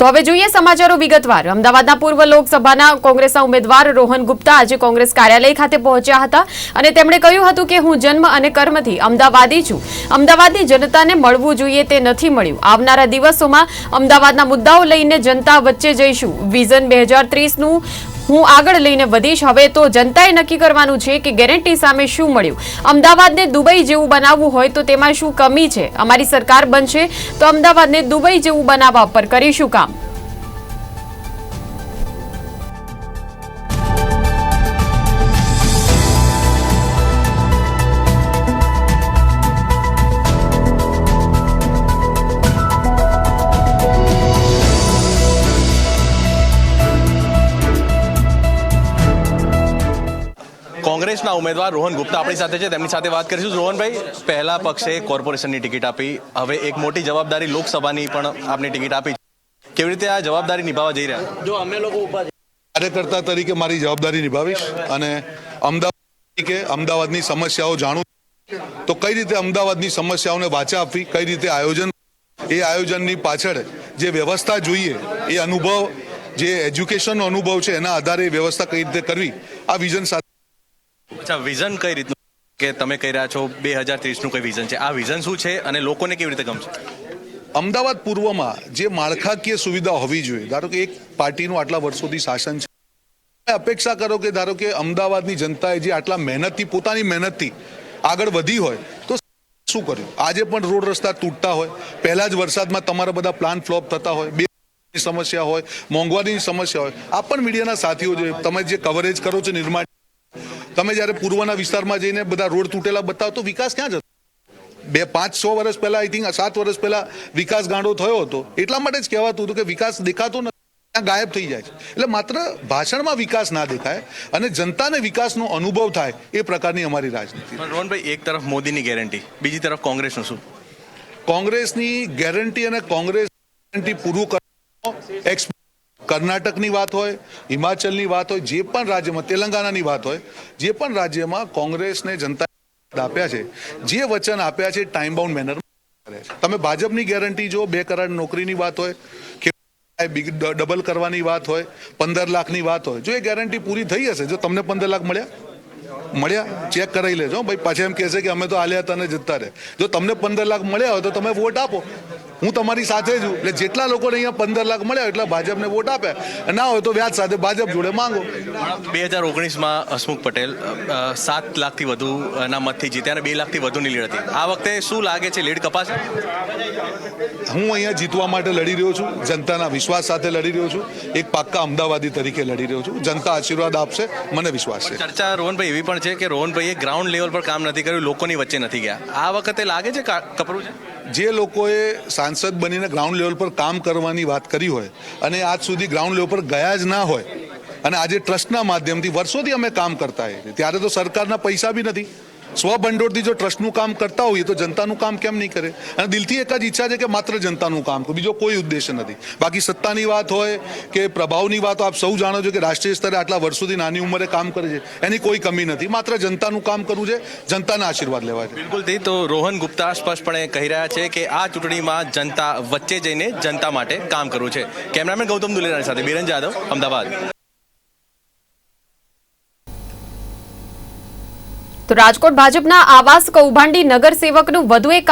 તો હવે જોઈએ સમાચારો વિગતવાર. અમદાવાદના પૂર્વ લોકસભાના કોંગ્રેસના ઉમેદવાર રોહન ગુપ્તા આજે કોંગ્રેસ કાર્યાલય ખાતે પહોંચ્યા હતા અને તેમણે કહ્યું હતું કે હું જન્મ અને કર્મથી અમદાવાદી છું. અમદાવાદની જનતાને મળવું જોઈએ તે નથી મળ્યું. આવનારા દિવસોમાં અમદાવાદના મુદ્દાઓ લઈને જનતા વચ્ચે જઈશું. વિઝન બે હજાર ત્રીસનું હું આગળ લઈને વધીશ. હવે તો જનતાએ નક્કી કરવાનું છે કે ગેરંટી સામે શું મળ્યું? અમદાવાદને દુબઈ જેવું બનાવવું હોય તો તેમાં શું કમી છે? અમારી સરકાર બનશે તો અમદાવાદને દુબઈ જેવું બનાવવા પર કરીશું કામ. કોંગ્રેસના ઉમેદવાર રોહન ગુપ્તા આપણી સાથે છે. તેમની સાથે વાત કરીશું. રોહનભાઈ પહેલા પક્ષે કોર્પોરેશનની ટિકિટ આપી. હવે એક મોટી જવાબદારી લોકસભાની પણ આપની ટિકિટ આપી છે. કેવી રીતે આ જવાબદારી નિભાવવા જઈ રહ્યા? જો અમે લોકો કાર્યકર્તા તરીકે મારી જવાબદારી નિભાવીશ અને અમદાવાદ તરીકે અમદાવાદની સમસ્યાઓ જાણું તો કઈ રીતે અમદાવાદની સમસ્યાઓને વાચા આપવી? કઈ રીતે આયોજન? એ આયોજનની પાછળ જે વ્યવસ્થા જોઈએ એ અનુભવ જે એજ્યુકેશનનો અનુભવ છે એના આધારે વ્યવસ્થા કઈ રીતે કરવી? આ વિઝન સાથે અચ્છા વિઝન કઈ રીતનું? કે તમે કહી રહ્યા છો બે હજાર ત્રીસનું કઈ વિઝન છે? આ વિઝન શું છે અને લોકોને કેવી રીતે ગમશે? અમદાવાદ પૂર્વમાં જે માળખાકીય સુવિધા હોવી જોઈએ, ધારો કે એક પાર્ટીનું આટલા વર્ષોથી શાસન છે અપેક્ષા કરો કે ધારો કે અમદાવાદની જનતાએ જે આટલા મહેનતથી, પોતાની મહેનતથી આગળ વધી હોય, તો શું કર્યું? આજે પણ રોડ રસ્તા તૂટતા હોય, પહેલા જ વરસાદમાં તમારા બધા પ્લાન ફ્લોપ થતા હોય, બે સમસ્યા હોય, મોંઘવારીની સમસ્યા હોય. આ પણ મીડિયાના સાથીઓ જોઈએ તમે જે કવરેજ કરો છો, નિર્માણ તમે જ્યારે પૂર્વના વિસ્તારમાં જઈને બધા રોડ તૂટેલા બતાવો તો વિકાસ ક્યાં જતો? બે પાંચ સો વર્ષ પહેલા આઈ થિંક સાત વર્ષ પહેલા વિકાસ ગાંડો થયો હતો. એટલા માટે જ કહેવાતું હતું કે વિકાસ દેખાતો નથી. ત્યાં ગાયબ થઈ જાય છે. એટલે માત્ર ભાષણમાં વિકાસ ના દેખાય અને જનતાને વિકાસનો અનુભવ થાય એ પ્રકારની અમારી રાજનીતિ. રોહનભાઈ એક તરફ મોદીની ગેરંટી બીજી તરફ કોંગ્રેસનું શું? કોંગ્રેસની ગેરંટી અને કોંગ્રેસ ગેરંટી પૂરું કરવાનો કર્ણાટકની વાત હોય, હિમાચલની વાત હોય, જે પણ રાજ્યમાં તેલંગાણાની વાત હોય, જે પણ રાજ્યમાં કોંગ્રેસને જનતા આપ્યા છે, જે વચન આપ્યા છે ટાઈમ બાઉન્ડ મેનર તમે ભાજપની ગેરંટી જો બે કરોડ નોકરીની વાત હોય કે ડબલ કરવાની વાત હોય, પંદર લાખની વાત હોય. જો એ ગેરંટી પૂરી થઈ હશે, જો તમને પંદર લાખ મળ્યા મળ્યા ચેક કરાવી લેજો. ભાઈ, પાછા એમ કહેશે કે અમે તો આલ્યા તને જતા રહે જો તમને પંદર લાખ મળ્યા હોય, તો તમે વોટ આપો. હું તમારી સાથે છું. એટલે જેટલા લોકોને અહીંયા પંદર લાખ મળ્યા એટલા ભાજપને વોટ આપ્યા. ના હોય તો વ્યાજ સાથે ભાજપ જોડે માંગો. બે હજાર ઓગણીસમાં હસમુખ પટેલ સાત લાખથી વધુ અ, ના મતથી જીત્યા અને બે લાખથી વધુની લીડ હતી. આ વખતે શું લાગે છે? લીડ કપાશે? હું અહીંયા જીતવા માટે લડી રહ્યો છું. જનતાના વિશ્વાસ સાથે લડી રહ્યો છું. એક પાક્કા અમદાવાદી તરીકે લડી રહ્યો છું. જનતા આશીર્વાદ આપશે મને વિશ્વાસ છે. ચર્ચા રોહનભાઈ એવી પણ છે કે રોહનભાઈએ ગ્રાઉન્ડ લેવલ પર કામ નથી કર્યું લોકોની વચ્ચે નથી ગયા. આ વખતે લાગે છે કપરું છે? જે લોકોએ સાંસદ બનીને ગ્રાઉન્ડ લેવલ પર કામ કરવાની વાત કરી હોય અને આજ સુધી ગ્રાઉન્ડ લેવલ પર ગયા જ ના હોય અને આજે ટ્રસ્ટના માધ્યમથી વર્ષોથી અમે કામ કરતા હોઈએ ત્યારે તો સરકારના પૈસા બી નથી. સ્વભંડોળથી જો ટ્રસ્ટનું કામ કરતા હોઈએ તો જનતાનું કામ કેમ નહીં કરે? અને દિલથી એક જ ઈચ્છા છે કે માત્ર જનતાનું કામ બીજો કોઈ ઉદ્દેશ્ય નથી. બાકી સત્તાની વાત હોય કે પ્રભાવની વાત આપ સૌ જાણો છો કે રાષ્ટ્રીય સ્તરે આટલા વર્ષોથી નાની ઉંમરે કામ કરે છે. એની કોઈ કમી નથી. માત્ર જનતાનું કામ કરવું છે, જનતાના આશીર્વાદ લેવા છે. બિલકુલથી તો રોહન ગુપ્તા સ્પષ્ટપણે કહી રહ્યા છે કે આ ચૂંટણીમાં જનતા વચ્ચે જઈને જનતા માટે કામ કરવું છે. કેમેરામેન ગૌતમ દુલેરાની સાથે બિરન જાદવ, અમદાવાદ. તો રાજકોટ ભાજપના આવાસ કૌભાંડી નગરસેવકનું વધુ એક